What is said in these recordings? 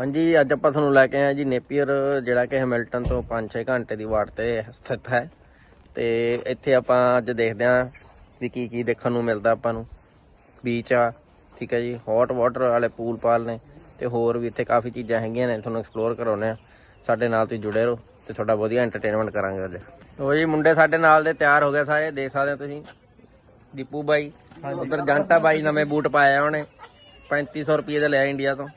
ਹਾਂਜੀ ਅੱਜ ਆਪਾਂ ਤੁਹਾਨੂੰ ਲੈ ਕੇ ਆਏ ਹਾਂ ਜੀ ਨੇਪੀਅਰ ਜਿਹੜਾ ਕਿ ਹੈਮਿਲਟਨ ਤੋਂ 5-6 ਘੰਟੇ ਦੀ ਵਾਟ ਤੇ ਸਥਿਤ ਹੈ। ਤੇ ਇੱਥੇ ਆਪਾਂ ਅੱਜ ਦੇਖਦੇ ਹਾਂ ਵੀ ਕੀ ਕੀ ਦੇਖਣ ਨੂੰ ਮਿਲਦਾ ਆਪਾਂ ਨੂੰ। ਬੀਚ ਆ ਠੀਕ ਹੈ ਜੀ ਹੌਟ ਵਾਟਰ ਵਾਲੇ ਪੂਲ ਪਾਲ ਨੇ ਤੇ ਹੋਰ ਵੀ ਇੱਥੇ ਕਾਫੀ ਚੀਜ਼ਾਂ ਹੈਗੀਆਂ ਨੇ ਤੁਹਾਨੂੰ ਐਕਸਪਲੋਰ ਕਰਾਉਨੇ ਆ ਸਾਡੇ ਨਾਲ ਤੁਸੀਂ ਜੁੜੇ ਰਹੋ ਤੇ ਤੁਹਾਡਾ ਵਧੀਆ ਐਂਟਰਟੇਨਮੈਂਟ ਕਰਾਂਗੇ ਅੱਜ। ਉਹ ਜੀ ਮੁੰਡੇ ਸਾਡੇ ਨਾਲ ਦੇ ਤਿਆਰ ਹੋ ਗਏ ਸਾਰੇ ਦੇਖ ਸਕਦੇ ਹੋ ਤੁਸੀਂ। ਦੀਪੂ ਬਾਈ ਉਧਰ ਜੰਟਾ ਬਾਈ ਨਵੇਂ ਬੂਟ ਪਾਏ ਆ ਉਹਨੇ 3500 ਰੁਪਏ ਦੇ ਲਿਆ ਇੰਡੀਆ ਤੋਂ।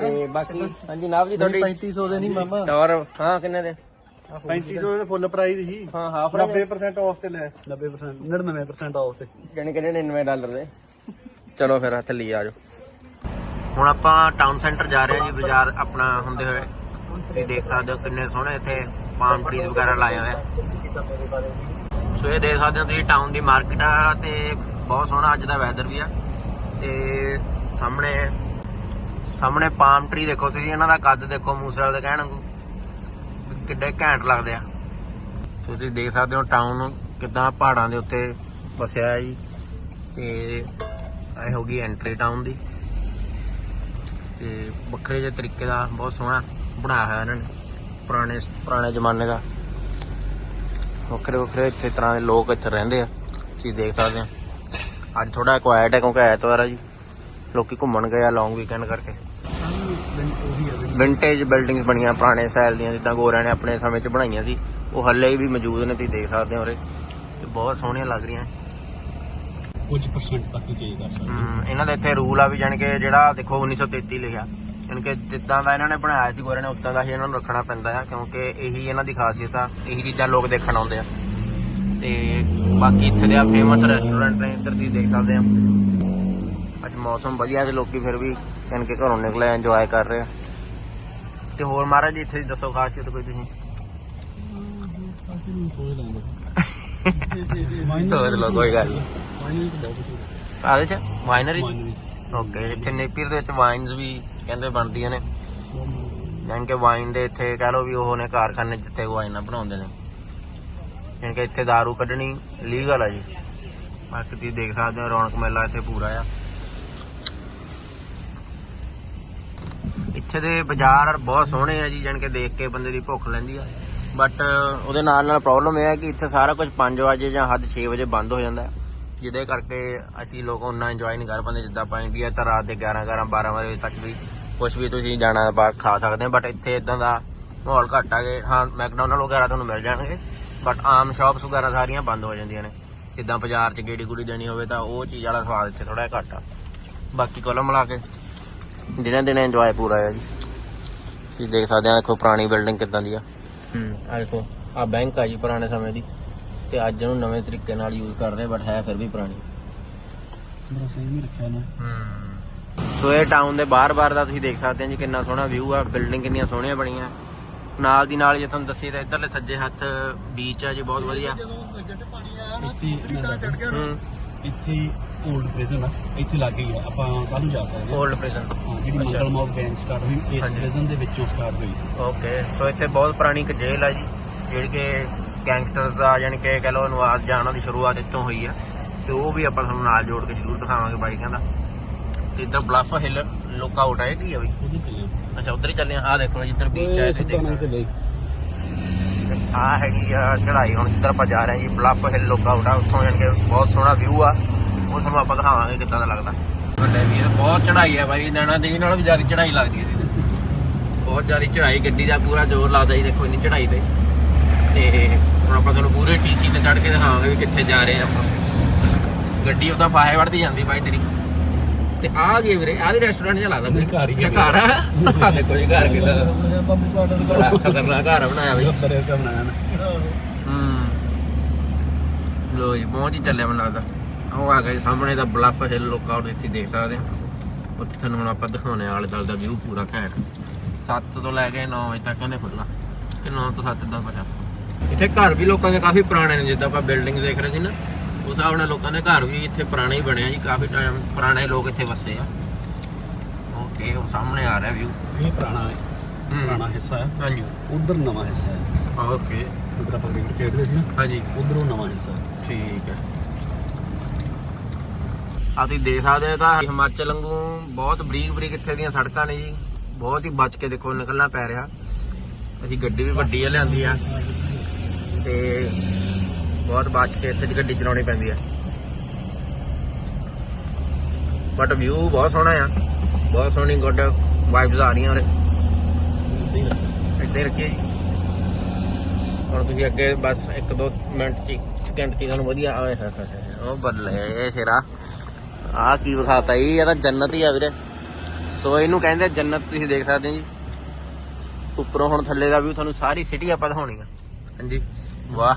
ਤੇ ਬਾਕੀ ਹਾਂਜੀ ਨਾਮ ਜੀ ਤੁਹਾਡੀ 3500 ਦੇ ਨਹੀਂ ਮਾਮਾ। ਟੌਰ ਹਾਂ ਕਿੰਨੇ ਦੇ? 3500 ਦੇ ਫੁੱਲ ਪ੍ਰਾਈਸ ਸੀ। ਹਾਂ ਹਾਫ 90% ਆਫ ਤੇ ਲੈ। 90% 99% ਆਫ ਤੇ। ਜਾਨੀ ਕਿ 99 ਡਾਲਰ ਦੇ। ਚਲੋ ਫਿਰ ਹੱਥ ਲਈ ਆ ਜਾਓ। ਹੁਣ ਆਪਾਂ ਟਾਊਨ ਸੈਂਟਰ ਜਾ ਰਹੇ ਹਾਂ ਜੀ ਬਾਜ਼ਾਰ ਆਪਣਾ ਹੁੰਦੇ ਹੋਏ। ਤੁਸੀਂ ਦੇਖ ਸਕਦੇ ਹੋ ਕਿੰਨੇ ਸੋਹਣੇ ਇੱਥੇ ਪਾਮ ਟਰੀਜ਼ ਵਗੈਰਾ ਲਾਏ ਹੋਏ ਆ। ਸੋ ਇਹ ਦੇਖ ਸਕਦੇ ਹੋ ਤੁਸੀਂ ਟਾਊਨ ਦੀ ਮਾਰਕੀਟ ਆ ਤੇ ਬਹੁਤ ਸੋਹਣਾ ਅੱਜ ਦਾ ਵੈਦਰ ਵੀ ਆ। ਤੇ ਸਾਹਮਣੇ ਸਾਹਮਣੇ ਪਾਮ ਟਰੀ ਦੇਖੋ ਤੁਸੀਂ, ਇਹਨਾਂ ਦਾ ਕੱਦ ਦੇਖੋ ਮੂਸੇਵਾਲ ਦੇ ਕਹਿਣ ਵਾਂਗੂ। ਵੀ ਕਿੱਡੇ ਘੈਂਟ ਲੱਗਦੇ ਆ। ਤੁਸੀਂ ਦੇਖ ਸਕਦੇ ਹੋ ਟਾਊਨ ਕਿਦਾਂ ਪਹਾੜਾਂ ਦੇ ਉੱਤੇ ਵਸਿਆ ਜੀ। ਤੇ ਇਹ ਹੋ ਗਈ ਐਂਟਰੀ ਟਾਊਨ ਦੀ। ਤੇ ਵੱਖਰੇ ਜਿਹੇ ਤਰੀਕੇ ਦਾ ਬਹੁਤ ਸੋਹਣਾ ਬਣਾਇਆ ਹੋਇਆ ਇਹਨਾਂ ਨੇ, ਪੁਰਾਣੇ ਪੁਰਾਣੇ ਜ਼ਮਾਨੇ ਦਾ। ਵੱਖਰੇ ਵੱਖਰੇ ਇੱਥੇ ਤਰ੍ਹਾਂ ਦੇ ਲੋਕ ਇੱਥੇ ਰਹਿੰਦੇ ਆ। ਤੁਸੀਂ ਦੇਖ ਸਕਦੇ ਆ ਅੱਜ ਥੋੜਾ ਕੁਆਇਟ ਹੈ ਕਿਉਂਕਿ ਐਤਵਾਰ ਆ ਜੀ। ਲੋਕੀ ਘੁੰਮਣ ਗਏ ਆ ਲੌਂਗ ਵੀਕਐਂਡ ਕਰਕੇ। ਵਿੰਟੇਜ ਬਿਲਡਿੰਗਸ ਬਣੀਆਂ ਪੁਰਾਣੇ ਸਟਾਈਲ ਦੀਆਂ ਜਿੱਦਾਂ ਗੋਰਿਆਂ ਨੇ ਆਪਣੇ ਸਮੇਂ 'ਚ ਬਣਾਈਆਂ ਸੀ। ਉਹ ਹੱਲੇ ਵੀ ਮੌਜੂਦ ਨੇ ਤੁਸੀਂ ਦੇਖ ਸਕਦੇ ਹੋ ਉਰੇ। ਤੇ ਬਹੁਤ ਸੋਹਣੀਆਂ ਲੱਗ ਰਹੀਆਂ। ਕੁਝ ਪਰਸੈਂਟ ਤੱਕ ਹੀ ਚੇਂਜ ਕਰ ਸਕਦੇ ਇਹਨਾਂ ਦੇ ਇੱਥੇ ਰੂਲ ਆ ਵੀ ਜਾਣੀ ਕਿ ਜਿਹੜਾ ਦੇਖੋ 1933 ਲਿਖਿਆ ਜਾਣੀ ਕਿ ਜਿੱਦਾਂ ਦਾ ਇਹਨਾਂ ਨੇ ਬਣਾਇਆ ਸੀ ਗੋਰਿਆਂ ਨੇ ਉਦਾਂ ਦਾ ਹੀ ਇਹਨਾਂ ਨੂੰ ਰੱਖਣਾ ਪੈਂਦਾ ਆ ਕਿਉਂਕਿ ਇਹੀ ਇਹਨਾਂ ਦੀ ਖਾਸੀਅਤ ਆ ਇਹੀ ਚੀਜ਼ਾਂ ਲੋਕ ਦੇਖਣ ਆਉਂਦੇ ਆ। ਤੇ ਬਾਕੀ ਇੱਥੇ ਦੇ ਆ ਫੇਮਸ ਰੈਸਟੋਰੈਂਟ ਨੇ ਇੱਧਰ ਤੁਸੀਂ ਦੇਖ ਸਕਦੇ ਆ ਅੱਜ ਮੌਸਮ ਵਧੀਆ ਤੇ ਲੋਕੀ ਫਿਰ ਵੀ ਕਿ ਘਰੋਂ ਨਿਕਲੇ ਇੰਜੋਏ ਕਰ ਰਹੇ ਆ। ਤੇ ਹੋਰ ਮਹਾਰਾਜ ਜੀ ਇੱਥੇ ਦੀ ਦੱਸੋ ਕੋਈ ਤੁਸੀਂ? ਸੋਚ ਸੋਚ ਲਓ ਕੋਈ ਗੱਲ ਨਹੀਂ। ਕੁਝ ਆਦੇ ਚ? ਵਾਈਨਰੀ ਓਕੇ ਇੱਥੇ ਨੇਪੀਰ ਦੇ ਵਿੱਚ ਵਾਈਨਸ ਵੀ ਕਹਿੰਦੇ ਬਣਦੀਆਂ ਨੇ। ਜਾਣੀ ਕਿ ਵਾਈਨ ਦੇ ਇੱਥੇ ਕਹ ਲਓ ਵੀ ਉਹ ਨੇ ਕਾਰਖਾਨੇ ਜਿੱਥੇ ਵਾਈਨਾਂ ਬਣਾਉਂਦੇ ਨੇ। ਜਾਣੀ ਕਿ ਇੱਥੇ दारू ਕੱਢਣੀ ਲੀਗਲ ਆ ਜੀ। ਬਾਕੀ ਤੁਸੀਂ ਦੇਖ ਸਕਦੇ ਹੋ ਰੌਣਕ ਮੇਲਾ ਇੱਥੇ ਪੂਰਾ ਆ। ਇੱਥੇ ਦੇ ਬਾਜ਼ਾਰ ਬਹੁਤ ਸੋਹਣੇ ਆ ਜੀ, ਜਾਣੀ ਕਿ ਦੇਖ ਕੇ ਬੰਦੇ ਦੀ ਭੁੱਖ ਲੈਂਦੀ ਆ। ਬਟ ਉਹਦੇ ਨਾਲ ਨਾਲ ਪ੍ਰੋਬਲਮ ਇਹ ਹੈ ਕਿ ਇੱਥੇ ਸਾਰਾ ਕੁਝ 5 ਵਜੇ ਜਾਂ ਹੱਦ 6 ਵਜੇ ਬੰਦ ਹੋ ਜਾਂਦਾ ਜਿਹਦੇ ਕਰਕੇ ਅਸੀਂ ਲੋਕ ਉਹਨਾਂ ਇੰਜੋਏ ਨਹੀਂ ਕਰ ਪਾਉਂਦੇ, ਜਿੱਦਾਂ ਆਪਾਂ ਇੰਡੀਆ ਤਾਂ ਰਾਤ ਦੇ 11 11 12 ਵਜੇ ਤੱਕ ਵੀ ਕੁਝ ਵੀ ਤੁਸੀਂ ਜਾਣਾ ਬਾਹਰ ਖਾ ਸਕਦੇ ਹੋ। ਬਟ ਇੱਥੇ ਇਦਾਂ ਦਾ ਮਾਹੌਲ ਘੱਟ ਆ ਗਏ ਹਾਂ ਮੈਕਡੋਨਲਡ ਵਗੈਰਾ ਤੁਹਾਨੂੰ ਮਿਲ ਜਾਣਗੇ। ਬਟ ਆਮ ਸ਼ਾਪਸ ਵਗੈਰਾ ਸਾਰੀਆਂ ਬੰਦ ਹੋ ਜਾਂਦੀਆਂ ਨੇ। ਜਿੱਦਾਂ ਬਾਜ਼ਾਰ 'ਚ ਗੇੜੀ ਗੁੜੀ ਦੇਣੀ ਹੋਵੇ ਤਾਂ ਉਹ ਚੀਜ਼ ਵਾਲਾ ਸਵਾਦ ਇੱਥੇ ਥੋੜਾ ਜਿਹਾ ਘੱਟ ਆ। ਬਾਕੀ ਕੋਲ ਮਿਲਾ ਕੇ। ਦਿਨੇ ਦਿਨੇ ਇੰਜੋਏ ਪੂਰਾ ਆ ਜੀ। ਤੁਸੀਂ ਦੇਖ ਸਕਦੇ ਆ ਦੇਖੋ ਪੁਰਾਣੀ ਬਿਲਡਿੰਗ ਕਿੱਦਾਂ ਦੀ ਆ। ਹੂੰ ਆ ਦੇਖੋ ਆ ਬੈਂਕ ਆ ਜੀ ਪੁਰਾਣੇ ਸਮੇਂ ਦੀ। ਤੇ ਅੱਜ ਇਹਨੂੰ ਨਵੇਂ ਤਰੀਕੇ ਨਾਲ ਯੂਜ਼ ਕਰਦੇ ਬਟ ਹੈ ਫਿਰ ਵੀ ਪੁਰਾਣੀ। ਬੜਾ ਸਹੀ ਨਹੀਂ ਰੱਖਿਆ ਨਾ ਹੂੰ। ਸੋ ਇਹ ਟਾਊਨ ਦੇ ਬਾਹਰ-ਬਾਹਰ ਦਾ ਤੁਸੀਂ ਦੇਖ ਸਕਦੇ ਹੋ ਜੀ ਕਿੰਨਾ ਸੋਹਣਾ ਵਿਊ ਆ ਬਿਲਡਿੰਗ ਕਿੰਨੀਆਂ ਸੋਹਣੀਆਂ ਬਣੀਆਂ। ਨਾਲ ਦੀ ਨਾਲ ਜੇ ਤੁਹਾਨੂੰ ਦੱਸੀਏ ਤਾਂ ਇੱਧਰਲੇ ਸੱਜੇ ਹੱਥ ਬੀਚ ਆ ਜੀ ਬਹੁਤ ਵਧੀਆ। ਇੱਥੇ ਇੱਥੇ 올ਡ ਪ੍ਰਿਜ਼ਨ ਆ। ਇੱਥੇ ਲੱਗ ਗਈ ਆ। ਆਪਾਂ ਕੱਲ ਨੂੰ ਜਾ ਸਕਦੇ ਹਾਂ। 올ਡ ਪ੍ਰਿਜ਼ਨ ਹਾਂ, ਜਿਹੜੀ ਮੰਗਲ ਮੌਤ ਗੈਂਗ ਸਟਾਰਟ ਹੋਈ ਇਸ ਹਾਂਜੀ। ਪ੍ਰਿਜ਼ਨ ਦੇ ਵਿੱਚੋਂ ਸਟਾਰਟ ਹੋਈ ਸੀ। ਓਕੇ ਸੋ ਇੱਥੇ ਬਹੁਤ ਪੁਰਾਣੀ ਇੱਕ ਜੇਲ੍ਹ ਆ ਜੀ ਜਿਹੜੀ ਕਿ ਗੈਂਗਸਟਰਸ ਦਾ ਯਾਨੀ ਕਿ ਕਹ ਲਓ ਅਨੁਵਾਦ ਜਾਂ ਉਹਨਾਂ ਦੀ ਸ਼ੁਰੂਆਤ ਇੱਥੋਂ ਹੋਈ ਆ। ਤੇ ਉਹ ਵੀ ਆਪਾਂ ਤੁਹਾਨੂੰ ਨਾਲ ਜੋੜ ਕੇ ਜ਼ਰੂਰ ਦਿਖਾਵਾਂਗੇ ਬਾਈ ਕਹਿੰਦਾ। ਤੇ ਇੱਧਰ ਬਲੱਫ ਹਿੱਲ ਲੁੱਕ ਆਊਟ ਹੈ ਕੀ ਆ ਬਈ? ਉਹਦੇ ਚੱਲੇ। ਅੱਛਾ ਉਧਰ ਹੀ ਚੱਲੇ ਆ। ਆਹ ਦੇਖੋ ਜਿੱਧਰ ਬੀਚ ਹੈ ਇੱਥੇ ਦੇਖ ਚੱਲੇ। ਆ ਹੈਗੀ ਆ ਚੜਾਈ ਹੁਣ ਜਿੱਧਰ ਆਪਾਂ ਜਾ ਰਹੇ ਹਾਂ ਜੀ ਬਲੱਫ ਹਿੱਲ ਲੁੱਕ ਆਊਟ ਆ ਉੱਥੋਂ ਜਾਣੀ ਕਿ ਬਹੁਤ ਸੋਹਣਾ ਵਿਊ ਆ। ਉਹ ਤੁਹਾਨੂੰ ਆਪਾਂ ਦਿਖਾਵਾਂਗੇ ਕਿੱਦਾਂ ਦਾ ਲੱਗਦਾ। ਵੱਡੇ ਵੀਰ ਬਹੁਤ ਚੜਾਈ ਆ ਬਾਈ ਨੈਣਾ ਦੇਵੀ ਨਾਲੋਂ ਵੀ ਜ਼ਿਆਦਾ ਚੜਾਈ ਲੱਗਦੀ ਹੈ। ਬਹੁਤ ਜ਼ਿਆਦਾ ਚੜਾਈ ਗੱਡੀ ਦਾ ਪੂਰਾ ਜ਼ੋਰ ਲੱਗਦਾ ਜੀ ਦੇਖੋ ਇੰਨੀ ਚੜਾਈ ਤੇ। ਤੇ ਹੁਣ ਆਪਾਂ ਤੁਹਾਨੂੰ ਪੂਰੇ ਟੀਸੀ ਤੇ ਚੜ ਕੇ ਦਿਖਾਵਾਂਗੇ ਵੀ ਕਿੱਥੇ ਜਾ ਰਹੇ ਆਪਾਂ। ਗੱਡੀ ਉਦਾਂ ਫਾਹੇ ਵੜਦੀ ਜਾਂਦੀ ਬਾਈ ਤੇਰੀ। ਤੇ ਆ ਗਏ ਵੀਰੇ ਆ ਵੀ ਰੈਸਟੋਰੈਂਟ ਜਿਹਾ ਲੱਗਦਾ ਕੋਈ। ਘਰ ਹੀ ਘਰ ਆ? ਦੇਖੋ ਜੀ ਘਰ ਕਿੱਦਾਂ ਦਾ। ਬੜਾ ਖਤਰਨਾਕ ਘਰ ਬਣਾਇਆ ਬਈ। ਬਣਾਇਆ ਨਾ। ਹੂੰ। ਲੋ ਜੀ ਪਹੁੰਚ ਹੀ ਚੱਲਿਆ ਮੈਨੂੰ ਲੱਗਦਾ। ਉਹ ਆ ਜੀ ਸਾਹਮਣੇ ਦਾ ਬਲੱਫ ਹਿੱਲ ਲੁੱਕ ਆਊਟ ਇੱਥੇ ਦੇਖ ਸਕਦੇ ਆ ਉੱਥੇ ਤੁਹਾਨੂੰ ਹੁਣ ਆਪਾਂ ਦਿਖਾਉਣੇ ਆਲੇ ਦੁਆਲੇ ਦਾ ਵਿਊ ਪੂਰਾ ਘੈਂਟ। 7 ਤੋਂ ਲੈ ਕੇ 9 ਵਜੇ ਤੱਕ ਕਹਿੰਦੇ ਖੁੱਲ੍ਹਾ। ਕਿ 9 ਤੋਂ 7 ਦਾ ਪਤਾ ਇੱਥੇ ਘਰ ਵੀ ਲੋਕਾਂ ਦੇ ਕਾਫੀ ਪੁਰਾਣੇ ਨੇ ਜਿੱਦਾਂ ਆਪਾਂ ਬਿਲਡਿੰਗ ਦੇਖ ਰਹੇ ਸੀ ਨਾ। ਉਸ ਹਿਸਾਬ ਨਾਲ ਲੋਕਾਂ ਦੇ ਘਰ ਵੀ ਇੱਥੇ ਪੁਰਾਣੇ ਹੀ ਬਣੇ ਆ ਜੀ ਕਾਫੀ ਟਾਈਮ ਪੁਰਾਣੇ ਲੋਕ ਇੱਥੇ ਵਸੇ ਆ। ਓਕੇ ਉਹ ਸਾਹਮਣੇ ਆ ਰਿਹਾ ਵਿਊ ਇਹ ਪੁਰਾਣਾ ਹੈ। ਪੁਰਾਣਾ ਹਿੱਸਾ ਹੈ। ਹਾਂਜੀ। ਉਧਰ ਨਵਾਂ ਹਿੱਸਾ ਹੈ। ਓਕੇ ਉਧਰ ਆਪਾਂ ਕ੍ਰਿਕਟ ਖੇਡਦੇ ਸੀ ਨਾ। ਹਾਂਜੀ। ਉਧਰੋਂ ਨਵਾਂ ਹਿੱਸਾ ਹੈ। ਠੀਕ ਹੈ। ਆ ਤੁਸੀਂ ਦੇਖ ਸਕਦੇ ਹੋ ਤਾਂ ਹਿਮਾਚਲ ਵਾਂਗੂ ਬਹੁਤ ਬਰੀਕ ਬਰੀਕ ਇੱਥੇ ਦੀਆਂ ਸੜਕਾਂ ਨੇ ਜੀ। ਬਹੁਤ ਹੀ ਬਚ ਕੇ ਦੇਖੋ ਨਿਕਲਣਾ ਪੈ ਰਿਹਾ। ਅਸੀਂ ਗੱਡੀ ਵੀ ਵੱਡੀ ਆ, ਲਿਆਂਦੀ ਆ। ਤੇ ਬਹੁਤ ਬਚ ਕੇ ਇੱਥੇ ਦੀ ਗੱਡੀ ਚਲਾਉਣੀ ਪੈਂਦੀ ਆ। ਬਟ ਵਿਊ ਬਹੁਤ ਸੋਹਣਾ ਆ। ਬਹੁਤ ਸੋਹਣੀ ਗੁੱਡ ਵਾਈਬਸ ਆ ਰਹੀਆਂ ਉਰੇ। ਇੱਥੇ ਰੱਖੀਏ ਜੀ। ਹੁਣ ਤੁਸੀਂ ਅੱਗੇ ਬਸ 1-2 ਮਿੰਟ ਚ ਸਕਿੰਟ ਚ ਤੁਹਾਨੂੰ ਵਧੀਆ ਆਏ ਹੈ ਉਹ ਬੱਲੇ ਸ਼ੇਰਾ। ਆਹ ਕੀ ਵਿਖਾਤਾ ਜੀ, ਇਹ ਤਾਂ ਜੰਨਤ ਹੀ ਆ ਵੀਰੇ। ਸੋ ਇਹਨੂੰ ਕਹਿੰਦੇ ਜੰਨਤ, ਤੁਸੀਂ ਦੇਖ ਸਕਦੇ ਹੋ ਜੀ। ਉੱਪਰੋਂ ਹੁਣ ਥੱਲੇ ਦਾ ਵੀ ਤੁਹਾਨੂੰ ਸਾਰੀ ਸਿਟੀ ਆਪਾਂ ਦਿਖਾਉਣੀ ਆ। ਹਾਂਜੀ, ਵਾਹ।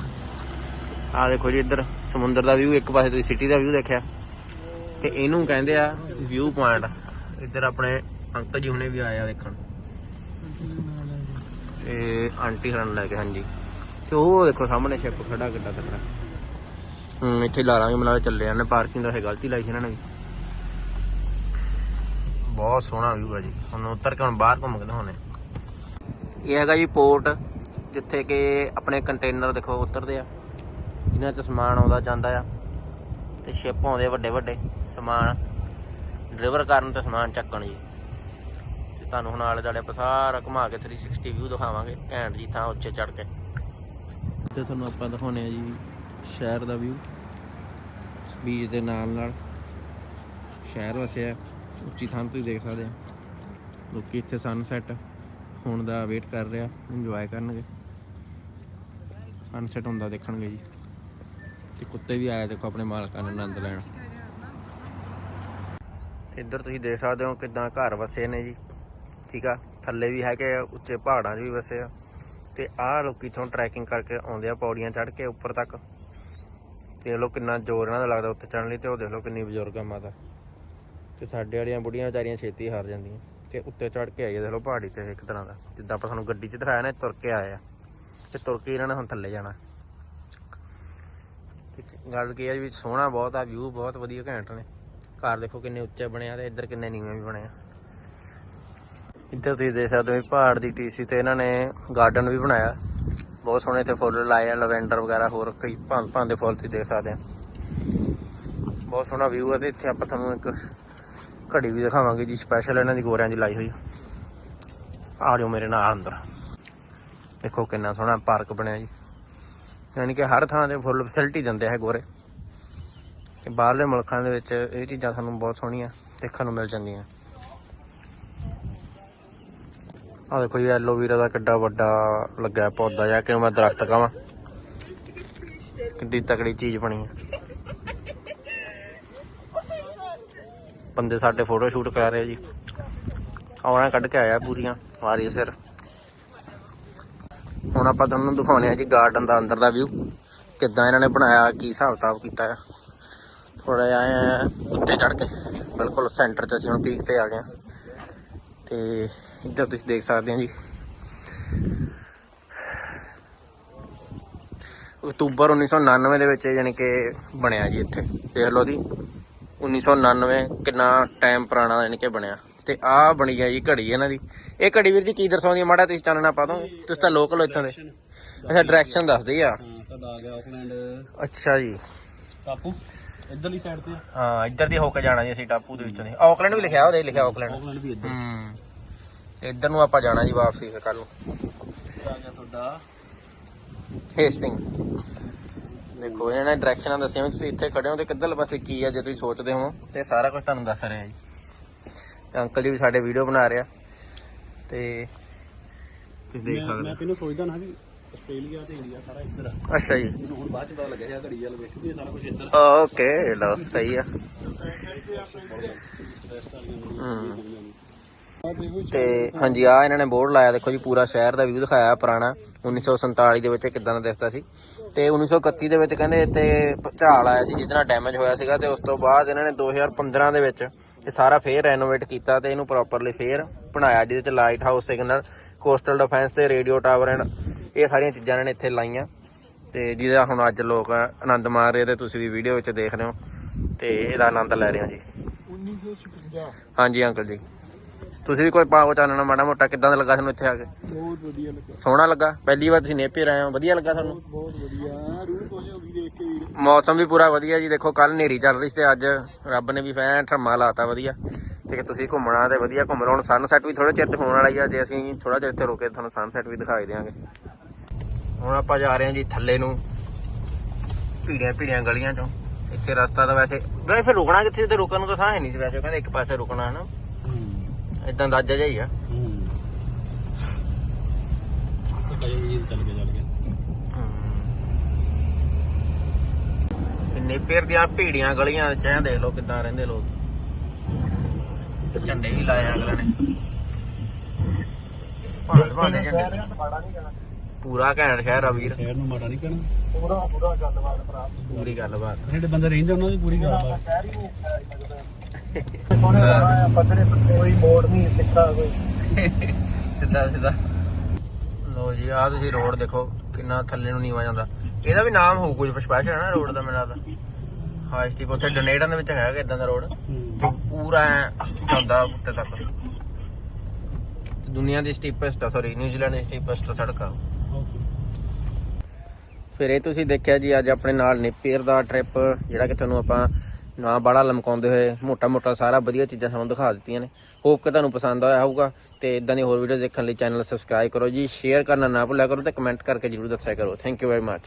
ਆ ਦੇਖੋ ਜੀ ਇੱਧਰ, ਸਮੁੰਦਰ ਦਾ ਵਿਊ ਇੱਕ ਪਾਸੇ ਤੁਸੀਂ ਸਿਟੀ ਦਾ ਵਿਊ ਦੇਖਿਆ। ਤੇ ਇਹਨੂੰ ਕਹਿੰਦੇ ਆ ਵਿਊ ਪੁਆਇੰਟ ਇੱਧਰ ਆਪਣੇ ਅੰਕਲ ਜੀ ਹੁਣੇ ਵੀ ਆਏ ਆ ਦੇਖਣ। ਤੇ ਆਂਟੀ ਹਰਨ ਲੈ ਕੇ, ਹਾਂਜੀ। ਤੇ ਉਹ ਦੇਖੋ ਸਾਹਮਣੇ ਸ਼ਿਪ ਖੜਾ ਕਿੱਡਾ ਤਕੜਾ। ਹੂੰ, ਇੱਥੇ ਲਾਰਾਂਗੇ ਮਨਾਲੇ ਚੱਲੇ ਜਾਂਦੇ ਪਾਰਕਿੰਗ ਦਾ ਹੈ ਗਲਤੀ ਲਾਈ ਸੀ ਇਹਨਾਂ ਨੇ ਬਹੁਤ ਸੋਹਣਾ ਵਿਊ ਹੈ ਜੀ। ਹੁਣ ਉੱਤਰ ਕੇ ਹੁਣ ਬਾਹਰ ਘੁੰਮ ਕੇ ਦਿਖਾਉਣੇ ਇਹ ਹੈਗਾ ਜੀ ਪੋਰਟ ਜਿੱਥੇ ਕਿ ਆਪਣੇ ਕੰਟੇਨਰ ਦੇਖੋ, ਉਤਰਦੇ ਆ। ਜਿਨ੍ਹਾਂ 'ਚ ਸਮਾਨ ਆਉਂਦਾ, ਜਾਂਦਾ ਆ। ਤੇ ਸ਼ਿਪ ਆਉਂਦੇ ਵੱਡੇ ਵੱਡੇ, ਸਮਾਨ। ਡਿਲੀਵਰ ਕਰਨ ਤੇ ਸਮਾਨ ਚੱਕਣ ਜੀ। ਤੇ ਤੁਹਾਨੂੰ ਹੁਣ ਆਲੇ ਦੁਆਲੇ ਆਪਾਂ ਸਾਰਾ ਘੁਮਾ ਕੇ 360 ਵਿਊ ਦਿਖਾਵਾਂਗੇ, ਘੈਂਟ ਜੀ ਥਾਂ ਉੱਚੇ ਚੜ ਕੇ। ਤੇ ਤੁਹਾਨੂੰ ਆਪਾਂ ਦਿਖਾਉਣੇ ਆ ਜੀ ਸ਼ਹਿਰ ਦਾ ਵਿਊ ਬੀਚ ਦੇ ਨਾਲ ਨਾਲ ਸ਼ਹਿਰ ਵਸਿਆ ਉੱਚੀ ਥਾਂ ਤੁਸੀਂ ਦੇਖ ਸਕਦੇ ਆ ਲੋਕੀ ਇੱਥੇ ਸਨਸੈਟ ਹੋਣ ਦਾ ਵੇਟ ਕਰ ਰਿਹਾ ਇੰਜੋਏ ਕਰਨਗੇ। ਸਨਸੈਟ ਹੁੰਦਾ ਦੇਖਣਗੇ ਜੀ। ਤੇ ਕੁੱਤੇ ਵੀ ਆਇਆ ਦੇਖੋ ਆਪਣੇ ਮਾਲਕਾਂ ਨੂੰ ਆਨੰਦ ਲੈਣ। ਇੱਧਰ ਤੁਸੀਂ ਦੇਖ ਸਕਦੇ ਹੋ ਕਿਦਾਂ ਘਰ ਵਸੇ ਨੇ ਜੀ। ਠੀਕ ਆ, ਥੱਲੇ ਵੀ ਹੈਗੇ ਆ, ਉੱਚੇ ਪਹਾੜਾਂ 'ਚ ਵੀ ਵਸੇ ਆ। ਤੇ ਆਹ ਲੋਕੀ ਇੱਥੋਂ ਟਰੈਕਿੰਗ ਕਰਕੇ ਆਉਂਦੇ ਆ ਪੌੜੀਆਂ ਚੜ੍ਹ ਕੇ ਉੱਪਰ ਤੱਕ। ਦੇਖ ਲਓ ਕਿੰਨਾ ਜ਼ੋਰ ਇਹਨਾਂ ਦਾ ਲੱਗਦਾ ਉੱਤੇ ਚੜ੍ਹਨ ਲਈ ਤੇ ਉਹ ਦੇਖ ਲਓ ਕਿੰਨੀ ਬਜ਼ੁਰਗ ਆ ਮਾਤਾ। ਤੇ ਸਾਡੇ ਵਾਲੀਆਂ ਬੁੜੀਆਂ ਵਿਚਾਰੀਆਂ ਛੇਤੀ ਹਾਰ ਜਾਂਦੀਆਂ। ਤੇ ਉੱਤੇ ਚੜ੍ਹ ਕੇ ਆਈਏ ਦੇਖ ਲਓ ਪਹਾੜੀ ਤੇ ਇੱਕ ਤਰ੍ਹਾਂ ਦਾ। ਜਿੱਦਾਂ ਆਪਾਂ ਸਾਨੂੰ ਗੱਡੀ 'ਚ ਦਿਖਾਇਆ ਨਾ ਤੁਰ ਕੇ ਆਏ ਆ। ਤੇ ਤੁਰ ਕੇ ਇਹਨਾਂ ਨੇ ਹੁਣ ਥੱਲੇ ਜਾਣਾ। ਗੱਲ ਕੀ ਹੈ ਵੀ ਸੋਹਣਾ ਬਹੁਤ ਆ ਵਿਊ ਬਹੁਤ ਵਧੀਆ ਘੈਂਟ ਨੇ। ਘਰ ਦੇਖੋ ਕਿੰਨੇ ਉੱਚੇ ਬਣਿਆ ਆ ਤੇ ਇੱਧਰ ਕਿੰਨੇ ਨੀਵੇਂ ਵੀ ਬਣੇ ਆ। ਇੱਧਰ ਤੁਸੀਂ ਦੇਖ ਸਕਦੇ ਹੋ ਵੀ ਪਹਾੜ ਦੀ ਟੀਸੀ ਤੇ ਇਹਨਾਂ ਨੇ ਗਾਰਡਨ ਵੀ ਬਣਾਇਆ। ਬਹੁਤ ਸੋਹਣੇ ਇੱਥੇ ਫੁੱਲ ਲਾਏ ਆ, ਲਵੈਂਡਰ ਵਗੈਰਾ ਹੋਰ ਕਈ ਭਾਂਤ ਭਾਂਤ ਦੇ ਫੁੱਲ ਤੁਸੀਂ ਦੇਖ ਸਕਦੇ ਆ। ਬਹੁਤ ਸੋਹਣਾ ਵਿਊ ਹੈ ਤੇ ਇੱਥੇ ਆਪਾਂ ਤੁਹਾਨੂੰ ਇੱਕ ਘੜੀ ਵੀ ਦਿਖਾਵਾਂਗੇ ਜੀ ਸਪੈਸ਼ਲ ਇਹਨਾਂ ਦੀ ਗੋਰਿਆਂ ਦੀ ਲਾਈ ਹੋਈ ਆ। ਜਾਓ ਮੇਰੇ ਨਾਲ ਅੰਦਰ। ਦੇਖੋ ਕਿੰਨਾ ਸੋਹਣਾ ਪਾਰਕ ਬਣਿਆ ਜੀ। ਯਾਨੀ ਕਿ ਹਰ ਥਾਂ ਤੇ ਫੁੱਲ ਫੈਸਿਲਿਟੀ ਦਿੰਦੇ ਹੈ ਗੋਰੇ। ਤੇ ਬਾਹਰਲੇ ਮੁਲਕਾਂ ਦੇ ਵਿੱਚ ਇਹ ਚੀਜ਼ਾਂ ਸਾਨੂੰ ਬਹੁਤ ਸੋਹਣੀਆਂ ਦੇਖਣ ਨੂੰ ਮਿਲ ਜਾਂਦੀਆਂ। ਆ ਦੇਖੋ ਜੀ ਐਲੋਵੀਰਾ ਦਾ ਕਿੱਡਾ ਵੱਡਾ ਲੱਗਾ ਪੌਦਾ ਜਾਂ ਕਿਉਂ ਮੈਂ ਦਰਖਤ ਕਹਾਂ? ਕਿੱਡੀ ਤਕੜੀ ਚੀਜ਼ ਬਣੀ ਹੈ ਬੰਦੇ ਸਾਡੇ ਫੋਟੋ ਸ਼ੂਟ ਕਰਾ ਰਹੇ ਜੀ। ਆਉਣਾ ਕੱਢ ਕੇ ਆਇਆ ਪੂਰੀਆਂ, ਵਾਰੀ ਸਿਰ। ਹੁਣ ਆਪਾਂ ਤੁਹਾਨੂੰ ਦਿਖਾਉਣੇ ਆ ਜੀ ਗਾਰਡਨ ਦਾ ਅੰਦਰ ਦਾ ਵਿਊ ਕਿੱਦਾਂ ਇਹਨਾਂ ਨੇ ਬਣਾਇਆ, ਕੀ ਹਿਸਾਬ ਕਿਤਾਬ ਕੀਤਾ ਆ। ਥੋੜਾ ਜਿਹਾ ਆਏ ਆ ਉੱਤੇ ਚੜ ਕੇ, ਬਿਲਕੁਲ ਸੈਂਟਰ 'ਚ ਅਸੀਂ ਹੁਣ ਪੀਕ ਤੇ ਆ ਗਏ ਹਾਂ ਤੇ ਇੱਧਰ ਤੁਸੀਂ ਦੇਖ ਸਕਦੇ ਹੋ ਜੀ। ਅਕਤੂਬਰ 1999 ਦੇ ਵਿੱਚ ਯਾਨੀ ਕਿ ਬਣਿਆ ਜੀ ਇੱਥੇ। ਦੇਖ ਲਓ ਜੀ 1999 ਕਿੰਨਾ ਟਾਈਮ ਪੁਰਾਣਾ ਯਾਨੀ ਕਿ ਬਣਿਆ। ਤੇ ਆਹ ਬਣੀ ਆ ਜੀ ਘੜੀ ਇਹਨਾਂ ਦੀ। ਇਹ ਘੜੀ ਵੀਰ ਜੀ ਕੀ ਦਰਸਾਉਂਦੀ ਆ? ਮਾੜਾ ਤੁਸੀਂ ਚਾਨਣਾ ਪਾ ਦੋਗੇ ਤੁਸੀਂ ਤਾਂ ਲੋਕਲ ਹੋ ਇੱਥੋਂ ਦੇ। ਅੱਛਾ ਡਾਇਰੈਕਸ਼ਨ ਦੱਸਦੀ ਆ। ਹਾਂ ਆ ਅੱਛਾ ਜੀ। ਟਾਪੂ? ਇਧਰਲੀ ਸਾਈਡ ਤੇ ਹਾਂ ਇੱਧਰ ਦੀ ਹੋ ਕੇ ਜਾਣਾ ਜੀ ਅਸੀਂ ਟਾਪੂ ਦੇ ਵਿੱਚੋਂ ਦੀ। ਆਕਲੈਂਡ ਵੀ ਲਿਖਿਆ ਉਹਦੇ ਲਿਖਿਆ ਆਕਲੈਂਡ ਆਕਲੈਂਡ ਵੀ ਇੱਧਰ। ਹੂੰ। ਤੇ ਇੱਧਰ ਨੂੰ ਆਪਾਂ ਜਾਣਾ ਜੀ ਵਾਪਸੀ ਫਿਰ ਕੱਲ ਨੂੰ। ਆ ਗਿਆ ਤੁਹਾਡਾ। ਹੇਸਟਿੰਗ। ਦੇਖੋ ਇਹਨਾਂ ਨੇ ਡਾਇਰੈਕਸ਼ਨਾਂ ਦੱਸੀਆਂ ਵੀ ਤੁਸੀਂ ਇੱਥੇ ਖੜੇ ਹੋ ਤੇ ਕਿੱਧਰਲੇ ਪਾਸੇ ਕੀ ਆ ਜੇ ਤੁਸੀਂ ਸੋਚਦੇ ਹੋ। ਤੇ ਸਾਰਾ ਕੁਝ ਤੁਹਾਨੂੰ ਦੱਸ ਰਿਹਾ ਜੀ। ਤੇ ਅੰਕਲ ਜੀ ਵੀ ਸਾਡੇ ਵੀਡੀਓ ਬਣਾ ਰਿਹਾ। ਤੇ ਤੁਸੀਂ ਦੇਖ ਸਕਦੇ ਮੈਂ ਪਹਿਲਾਂ ਸੋਚਦਾ ਨਾ ਵੀ ਆਸਟ੍ਰੇਲੀਆ ਤੇ ਇੰਡੀਆ ਸਾਰਾ ਇੱਧਰ ਆ। ਹੋ। ਅੱਛਾ ਜੀ। ਮੈਨੂੰ ਹੁਣ ਬਾਅਦ ਚ ਪਤਾ ਲੱਗਿਆ ਘੜੀ ਵਾਲ ਵੇਖ ਸਾਰਾ ਕੁਝ ਇੱਧਰ ਓਕੇ ਲਓ ਸਹੀ ਆ। ਤੇ ਹਾਂਜੀ ਆ ਇਹਨਾਂ ਨੇ ਬੋਰਡ ਲਾਇਆ ਦੇਖੋ ਜੀ ਪੂਰਾ ਸ਼ਹਿਰ ਦਾ ਵਿਊ ਦਿਖਾਇਆ ਪੁਰਾਣਾ। 1947 ਦੇ ਵਿੱਚ ਕਿਦਾਂ ਦਾ ਦਿਸਦਾ ਸੀ। ਤੇ 1931 ਦੇ ਵਿੱਚ ਕਹਿੰਦੇ ਇੱਥੇ ਝਾਲ ਆਇਆ ਸੀ ਜਿਹਦੇ ਨਾਲ ਡੈਮੇਜ ਹੋਇਆ ਸੀਗਾ ਤੇ ਉਸ ਤੋਂ ਬਾਅਦ ਇਹਨਾਂ ਨੇ 2015 ਦੇ ਵਿੱਚ ਇਹ ਸਾਰਾ ਫੇਰ ਰੈਨੋਵੇਟ ਕੀਤਾ ਤੇ ਇਹਨੂੰ ਪ੍ਰੋਪਰਲੀ ਫੇਰ ਬਣਾਇਆ ਜਿਹਦੇ ਚ light house signal coastal defence ਤੇ ਰੇਡੀਓ ਟਾਵਰ ਐਂਡ ਇਹ ਸਾਰੀਆਂ ਚੀਜ਼ਾਂ ਇਹਨਾਂ ਨੇ ਇੱਥੇ ਲਾਈਆਂ। ਤੇ ਜਿਹਦਾ ਹੁਣ ਅੱਜ ਲੋਕ ਆਨੰਦ ਮਾਰ ਰਹੇ ਤੇ ਤੁਸੀਂ ਵੀ ਵੀਡੀਓ ਵਿੱਚ ਦੇਖ ਰਹੇ ਹੋ। ਤੇ ਇਹਦਾ ਆਨੰਦ ਲੈ ਰਹੇ ਹੋ ਜੀ। 1956 ਹਾਂਜੀ ਅੰਕਲ ਜੀ। ਤੁਸੀਂ ਵੀ ਕੋਈ ਪਾਓ ਚਾਨਣਾ ਮਾੜਾ ਮੋਟਾ ਕਿਦਾਂ ਦਾ ਲੱਗਾ ਤੁਹਾਨੂੰ ਇੱਥੇ ਆ ਕੇ? ਬਹੁਤ ਵਧੀਆ ਲੱਗਾ। ਸੋਹਣਾ ਲੱਗਾ? ਪਹਿਲੀ ਵਾਰ ਤੁਸੀਂ ਨੇਪੇ ਆਏ ਹੋ ਵਧੀਆ ਲੱਗਾ ਤੁਹਾਨੂੰ? ਬਹੁਤ ਵਧੀਆ। ਰੂਹ ਖੁਸ਼ ਹੋ ਗਈ ਦੇਖ ਕੇ ਵੀਰ। ਮੌਸਮ ਵੀ ਪੂਰਾ ਵਧੀਆ ਜੀ ਦੇਖੋ ਕੱਲ ਹਨੇਰੀ ਚੱਲ ਰਹੀ ਸੀ ਤੇ ਅੱਜ ਰੱਬ ਨੇ ਵੀ ਫੈਨ ਠਰਮਾ ਲਾਤਾ ਵਧੀਆ। ਤੇ ਤੁਸੀਂ ਘੁੰਮਣਾ ਤੇ ਵਧੀਆ ਘੁੰਮ ਲਓ ਹੁਣ ਸਨਸੈਟ ਵੀ ਥੋੜੇ ਚਿਰ ਚ ਹੋਣ ਵਾਲਾ ਹੀ ਆ ਜੇ ਅਸੀਂ ਥੋੜਾ ਚਿਰ ਇੱਥੇ ਰੁਕੇ ਤੁਹਾਨੂੰ ਸਨਸੈਟ ਵੀ ਦਿਖਾਈ ਦਿਆਂਗੇ। ਹੁਣ ਆਪਾਂ ਜਾ ਰਹੇ ਹਾਂ ਜੀ ਥੱਲੇ ਨੂੰ ਭੀੜੀਆਂ ਭੀੜੀਆਂ ਗਲੀਆਂ ਚੋਂ। ਇੱਥੇ ਰਸਤਾ ਤਾਂ ਵੈਸੇ ਵੈਸੇ ਰੁਕਣਾ ਕਿੱਥੇ? ਤੇ ਰੁਕਣ ਨੂੰ ਤਾਂ ਥਾਂ ਹੈ ਨਹੀਂ ਸੀ ਵੈਸੇ ਕਹਿੰਦੇ ਇੱਕ ਪਾਸੇ ਰੁਕਣਾ ਹੈ ਨਾ ਹੂੰ ਇਦਾਂ ਅੰਦਾਜ਼ਾ ਜਿਹਾ ਹੀ ਆ। ਹੂੰ। ਤਾਂ ਕਹੇ ਜੀ ਚੱਲ ਗਿਆ ਚੱਲ ਗਿਆ ਇੰਨੇ ਪੇਰ ਦੀਆਂ ਭੀੜੀਆਂ ਗਲੀਆਂ ਚ ਐਂ ਦੇਖ ਲਓ ਕਿੱਦਾਂ ਰਹਿੰਦੇ ਲੋਕ। ਝੰਡੇ ਵੀ ਲਾਏ ਆ ਅਗਲੇ ਨੇ। ਝੰਡੇ। ਪੂਰਾ ਘੈਂਟ ਸ਼ਹਿਰ ਆ ਵੀਰ। ਸ਼ਹਿਰ ਨੂੰ ਮਾੜਾ ਨਹੀਂ ਕਹਿਣਾ। ਪੂਰਾ ਪੂਰਾ ਗੱਲਬਾਤ ਭਰਾ। ਪੂਰੀ ਗੱਲਬਾਤ। ਜਿਹੜੇ ਬੰਦੇ ਰਹਿੰਦੇ ਉਹਨਾਂ ਦੀ ਪੂਰੀ ਗੱਲਬਾਤ। ਸ਼ਹਿਰ ਆ ਪੱਧਰੇ ਕੋਈ ਮੋੜ ਨਹੀਂ ਸਿੱਖਾ ਕੋਈ ਸਿੱਧਾ ਸਿੱਧਾ ਲੋ ਜੀ ਆ ਤੁਸੀਂ ਰੋਡ ਦੇਖੋ, ਕਿੰਨਾ ਥੱਲੇ ਨੂੰ ਨੀਵਾ ਜਾਂਦਾ। ਇਹਦਾ ਵੀ ਨਾਮ ਹੋਊ ਕੁਝ ਸਪੈਸ਼ਲ ਹੈ ਨਾ ਰੋਡ ਦਾ, ਮੈਨੂੰ ਲੱਗਦਾ। ਹਾਂ ਸਟੀਪ ਉੱਥੇ ਡੋਨੇਟਾਂ ਦੇ ਵਿੱਚ ਹੈਗਾ ਇਦਾਂ ਦਾ ਰੋਡ ਹੂੰ ਪੂਰਾ ਜਾਂਦਾ ਉੱਤੇ ਤੱਕ। ਦੁਨੀਆ ਦੀ ਸਟੀਪੈਸਟ ਸੌਰੀ ਨਿਊਜ਼ੀਲੈਂਡ ਦੀ ਸਟੀਪੈਸਟ ਸੜਕ। ਆ ਫਿਰ ਇਹ ਤੁਸੀਂ ਦੇਖਿਆ ਜੀ, ਅੱਜ ਆਪਣੇ ਨਾਲ ਨੇਪੀਅਰ ਦਾ ਟ੍ਰਿਪ ਜਿਹੜਾ ਕਿ ਤੁਹਾਨੂੰ ਆਪਾਂ ਨਾ ਬੜਾ ਲਮਕਾਉਂਦੇ ਹੋਏ ਮੋਟਾ ਮੋਟਾ ਸਾਰਾ ਵਧੀਆ ਚੀਜ਼ਾਂ ਸਾਨੂੰ ਦਿਖਾ ਦਿੱਤੀਆਂ ਨੇ। ਹੋਪ ਕਿ ਤੁਹਾਨੂੰ ਪਸੰਦ ਆਇਆ ਹੋਊਗਾ ਤੇ ਇਦਾਂ ਦੀ ਹੋਰ ਵੀਡੀਓ ਦੇਖਣ ਲਈ ਚੈਨਲ ਸਬਸਕ੍ਰਾਈਬ ਕਰੋ ਜੀ ਸ਼ੇਅਰ ਕਰਨਾ ਨਾ ਭੁੱਲਿਆ ਕਰੋ ਤੇ ਕਮੈਂਟ ਕਰਕੇ ਜਰੂਰ ਦੱਸਿਆ ਕਰੋ। Thank you very much